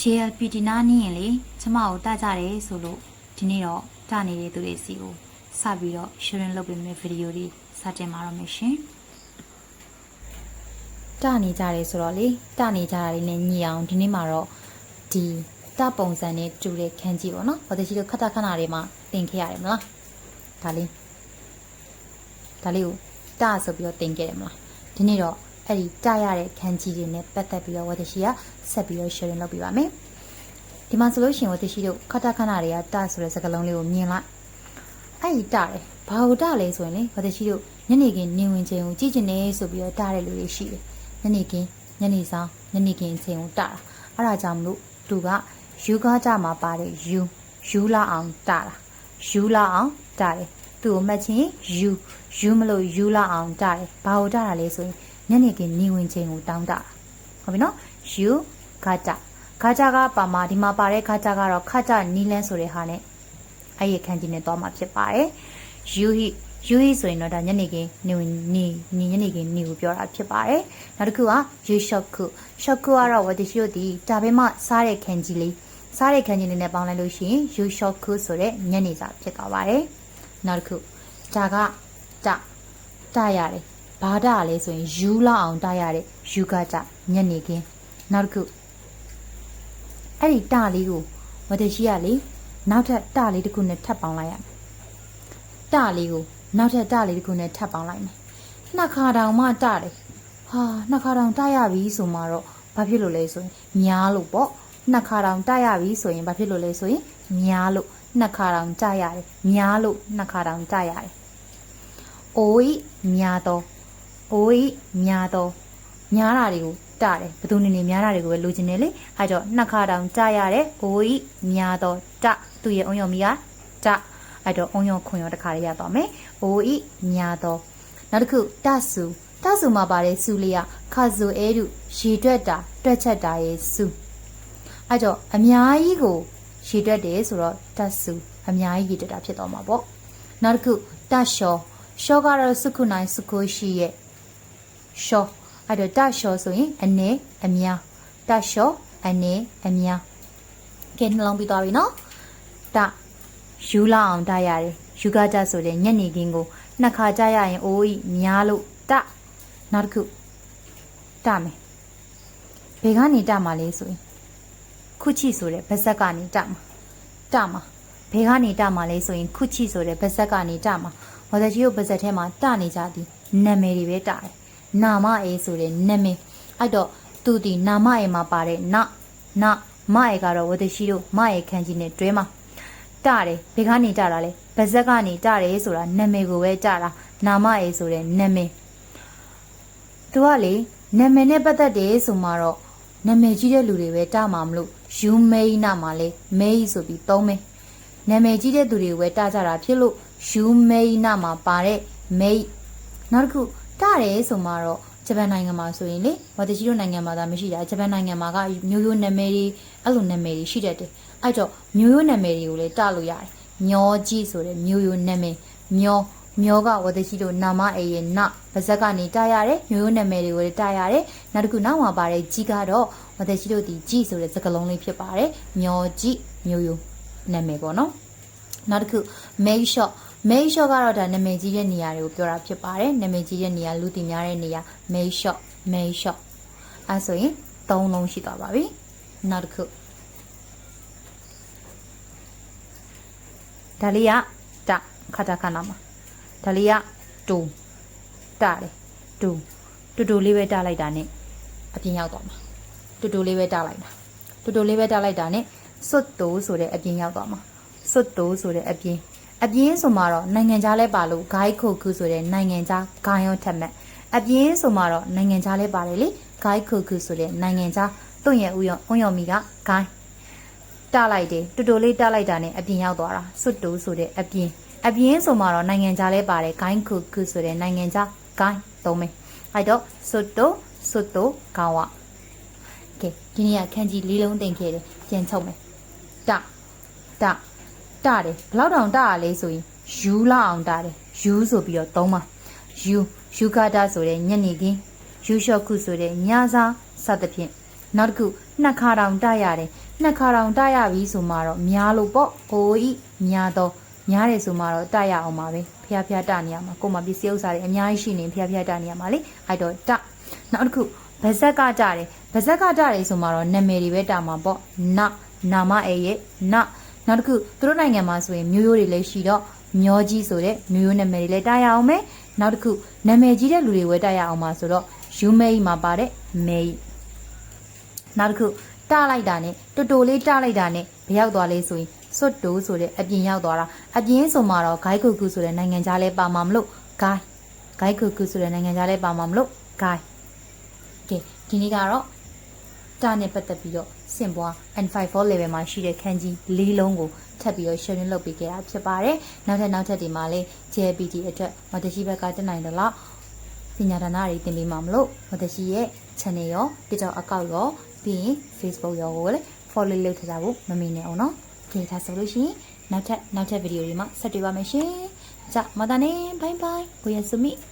JLPT နားနေရင်လေကျမကိုတကြတယ်ဆိုလို့ဒီနေ့တော့တနေတဲ့သူတွေစီကိုစပြီးတော့ sharing လုပ်ပေးမယ့်ဗီဒီယိုလေးစတင်ပါတော့မယ်ရှင်တနေကြတယ်ဆိုတော့လေတနေကြတာလေးနဲ့ညီအောင်ဒီနေ့မှာတော့ဒီတပုံစံနဲ့တူတဲ့ခန်းကြီးပေါ့နော်။ဘာတရှိလို့ခက်တာခဏတွေမှာတင်ခဲ့ရတယ်မလား။ဒါလေးဒါလေးကိုတဆိုပြီးတော့တင်ခဲ့တယ်မလား။ဒီနေ့တော့ အဲ့ဒီတရတဲ့ခန်းကြီးတွေနဲ့ပတ်သက်ပြီးတော့ဝတရှိကဆက်ပြီးတော့ sharing လုပ်ပြပါမယ်။ဒီမှာဆိုလို့ရှိရင်ဝတရှိတို့ခက်တာခဏတွေကတဆိုတဲ့စကားလုံးလေးကိုမြင်လိုက်။အဲ့ဒီတတယ်ဘာလို့တလဲဆိုရင်လေဝတရှိတို့ညနေခင်းနေဝင်ချိန်ကိုကြည့်ကျင်နေဆိုပြီးတော့တတဲ့လူတွေရှိတယ်။ညနေခင်းညနေဆောင်ညနေခင်းအချိန်ကိုတတာ။အဲ့ဒါကြောင့်မလို့သူကယူကားကြမှာပါတဲ့ယူယူလာအောင်တတာယူလာအောင်တတယ်သူ့ကိုမှတ်ချင်းယူယူမလို့ယူလာအောင်တတယ်ဘာလို့တတာလဲဆိုရင် ညနေခင်းနေဝင်ချိန်ကိုတောင်းတတာဟုတ်ပြီနော်ယူခါကြခါကြကပါမှာဒီမှာပါတဲ့ခါကြကတော့ခါကြနီလန်းဆိုတဲ့ဟာနဲ့အဲ့ဒီခန်းကြီးနဲ့တော့မှာဖြစ်ပါတယ်ယူဟိယူဟိဆိုရင်တော့ဒါညနေခင်းနေဝင်နေနေညနေခင်းနေကိုပြောတာဖြစ်ပါတယ်နောက်တစ်ခုကယူရှော့ခုရှော့ခုကတော့ဝတရှိတို့ဒီဒါပဲမှစားတဲ့ခန်းကြီးလေးစားတဲ့ခန်းကြီးလေးနဲ့ပေါင်းလိုက်လို့ရှိရင်ယူရှော့ခုဆိုတဲ့ညနေစာဖြစ်သွားပါတယ်နောက်တစ်ခုဒါကတတရတယ် ဘာဒလဲဆိုရင်ယူလောက်အောင်တရတဲ့ယူကကြညနေခင်းနောက်တစ်ခုအဲ့ဒီတလေးကိုဝတရှိကလေနောက်ထပ်တလေးတစ်ခုနဲ့ထပ်ပေါင်းလိုက်ရမယ်တလေးကိုနောက်ထပ်တလေးတစ်ခုနဲ့ထပ်ပေါင်းလိုက်မယ်နှစ်ခါတောင်မှတတယ်ဟာနှစ်ခါတောင်တရပြီဆိုမှတော့ဘာဖြစ်လို့လဲဆိုရင်များလို့ပေါ့နှစ်ခါတောင်တရပြီဆိုရင်ဘာဖြစ်လို့လဲဆိုရင်များလို့နှစ်ခါတောင်တရတယ်များလို့နှစ်ခါတောင်တရတယ်အိုးဤများတော့ အိုးဤများတော့များတာတွေကိုတတယ်ဘယ်သူနေနေများတာတွေကိုပဲလိုချင်တယ်လေအဲကြောင့်နှစ်ခါတောင်တရတယ်အိုးဤများတော့တသူ့ရဲ့အုံယုံမီကတအဲ့တော့အုံယုံခွန်ရောတစ်ခါလေးရသွားမယ်အိုးဤများတော့နောက်တစ်ခုတဆူတဆူမှာပါတဲ့ဆူလေးကခါဇူအဲဒုရေတွက်တာတွက်ချက်တာရဲ့ဆူအဲ့တော့အများကြီးကိုရေတွက်တယ်ဆိုတော့တဆူအများကြီးရေတွက်တာဖြစ်သွားမှာပေါ့နောက်တစ်ခုတရှောရှောကတော့စုခုနိုင်စုခုရှိရဲ့ ရှောအဲ့တော့တရှောဆိုရင်အနေအများတရှောအနေအများကဲနှလုံးပြီးသွားပြီနော်တယူလာအောင်တရတယ်ယူကတဆိုတဲ့ညနေခင်းကိုနှစ်ခါကြရရင်အိုးဤများလို့တနောက်တစ်ခုတမယ်ဘယ်ကနေတမှာလဲဆိုရင်ခုချိဆိုတဲ့ဗဇက်ကနေတမှာတမှာဘယ်ကနေတမှာလဲဆိုရင်ခုချိဆိုတဲ့ဗဇက်ကနေတမှာဝဇကြီးတို့ဗဇက်ထဲမှာတနေကြသည်နာမည်တွေပဲတတယ် နာမအေးဆိုတဲ့နာမည်အဲ့တော့သူဒီနာမအေးမှာပါတဲ့နနမအေးကတော့ဝဇကြီးတို့မအေးခန်းကြီးနဲ့တွဲမှာတတယ်ဘယ်ကနေတတာလဲဗဇက်ကနေတတယ်ဆိုတာနာမည်ကိုပဲတတာနာမအေးဆိုတဲ့နာမည်သူကလေနာမည်နဲ့ပတ်သက်တယ်ဆိုမှတော့နာမည်ကြီးတဲ့လူတွေပဲတမှာမလို့ယူမိန်နာမှာလေမေးဆိုပြီးသုံးမယ်နာမည်ကြီးတဲ့သူတွေပဲတကြတာဖြစ်လို့ယူမိန်နာမှာပါတဲ့မိတ်နောက်တစ်ခု တတယ်ဆိုမှတော့ဂျပန်နိုင်ငံမှာဆိုရင်လေဝတရှိတို့နိုင်ငံမှာသာမရှိတာဂျပန်နိုင်ငံမှာကမျိုးရိုးနာမည်တွေအဲ့လိုနာမည်တွေရှိတတ်တယ်အဲ့တော့မျိုးရိုးနာမည်တွေကိုလည်းတလို့ရတယ်မျောကြီးဆိုတဲ့မျိုးရိုးနာမည်မျောမျောကဝတရှိတို့နာမအေရဲ့နပါဇက်ကနေတရတယ်မျိုးရိုးနာမည်တွေကိုလည်းတရတယ်နောက်တစ်ခုနောက်မှာပါတဲ့ကြီးကတော့ဝတရှိတို့ဒီကြီးဆိုတဲ့စကားလုံးလေးဖြစ်ပါတယ်မျောကြီးမျိုးရိုးနာမည်ပေါ့နော်နောက်တစ်ခု make shot make shot ကတော့ဒါနာမည်ကြီးတဲ့နေရာတွေကိုပြောတာဖြစ်ပါတယ်နာမည်ကြီးတဲ့နေရာလူသိများတဲ့နေရာ make shot make shot အဲဆိုရင်၃လုံးရှိသွားပါပြီနောက်တစ်ခုဒါလေးကတခါတခါနာမှာဒါလေးကတူတတယ်တူတူတူလေးပဲတလိုက်တာ ਨੇ အပြင်ရောက်သွားမှာတူတူလေးပဲတလိုက်တာတူတူလေးပဲတလိုက်တာ ਨੇ စွတ်တူဆိုတဲ့အပြင်ရောက်သွားမှာစွတ်တူဆိုတဲ့အပြင် အပြင်းဆိုမှတော့နိုင်ငံခြားလဲပါလို့ guide ခုခုဆိုတဲ့နိုင်ငံခြားဂိုင်းရောထက်မဲ့အပြင်းဆိုမှတော့နိုင်ငံခြားလဲပါတယ်လေ guide ခုခုဆိုတဲ့နိုင်ငံခြားတွန့်ရဲ့ဥယုံဥယုံမီက guide တလိုက်တယ်တူတူလေးတလိုက်တာနဲ့အပြင်ရောက်သွားတာစွတ်တူဆိုတဲ့အပြင်အပြင်းဆိုမှတော့နိုင်ငံခြားလဲပါတယ် guide ခုခုဆိုတဲ့နိုင်ငံခြား guide သုံးမယ်အဲ့တော့စွတ်တူစွတ်တူကောင်းဝကဲဒီနေ့ကခန်းကြီးလေးလုံးတင်ခဲ့တယ်ပြန်ချုပ်မယ်တတ တတယ်ဘလောက်တောင်တရလဲဆိုရင်ယူလောက်အောင်တတယ်ယူဆိုပြီးတော့သုံးပါယူယူကာတာဆိုတဲ့ညနေခင်းယူလျှော့ခုဆိုတဲ့ညစာစသဖြင့်နောက်တစ်ခုနှစ်ခါတောင်တရတယ်နှစ်ခါတောင်တရပြီဆိုမှတော့များလို့ပေါ့အိုဤများတော့များတယ်ဆိုမှတော့တရအောင်ပါပဲဖျားဖျားတနေရမှာကိုယ်မှာပစ္စည်းဥစ္စာတွေအများကြီးရှိနေဖျားဖျားတနေရမှာလေအဲ့တော့တနောက်တစ်ခုဗဇက်ကကြတယ်ဗဇက်ကကြတယ်ဆိုမှတော့နာမည်တွေပဲတာမှာပေါ့နနာမအေရဲ့န နောက်တစ်ခုသူတို့နိုင်ငံမှာဆိုရင်မျိုးရိုးတွေလည်းရှိတော့မျောကြီးဆိုတဲ့မျိုးရိုးနာမည်တွေလည်းတာရအောင်မယ်နောက်တစ်ခုနာမည်ကြီးတဲ့လူတွေဝယ်တာရအောင်ပါဆိုတော့ယူမဲကြီးမှာပါတဲ့မဲကြီးနောက်တစ်ခုတလိုက်တာနဲ့တူတူလေးတလိုက်တာနဲ့ဘရောက်သွားလေးဆိုရင်စွတ်တူဆိုတဲ့အပြင်ရောက်သွားတာအပြင်ဆိုမှတော့ဂိုင်းကူကူဆိုတဲ့နိုင်ငံခြားလဲပါမှာမလို့ဂိုင်းဂိုင်းကူကူဆိုတဲ့နိုင်ငံခြားလဲပါမှာမလို့ဂိုင်းကဲဒီနေ့ကတော့တာနဲ့ပတ်သက်ပြီးတော့ စင်ပွား N54 level မှာရှိတဲ့ခန်းကြီး၄လုံးကိုထပ်ပြီးတော့ sharing လုပ်ပေးခဲ့တာဖြစ်ပါတယ်နောက်ထပ်နောက်ထပ်ဒီမှာလဲ JPT အတွက်မတရှိဘက်ကတက်နိုင်တယ်လို့ ပညာဒါနတွေတင်ပေးမှာမလို့မတရှိရဲ့ channel ရော TikTok account ရောပြီးရင် Facebook ရောကိုလည်း follow လုပ်ထားကြဖို့မမေ့နဲ့အောင်နော်။ဒီထားဆိုလို့ရှိရင်နောက်ထပ်နောက်ထပ်ဗီဒီယိုတွေမှာဆက်တွေ့ပါမယ်ရှင်။じゃあまたねバイバイ。おやすみ。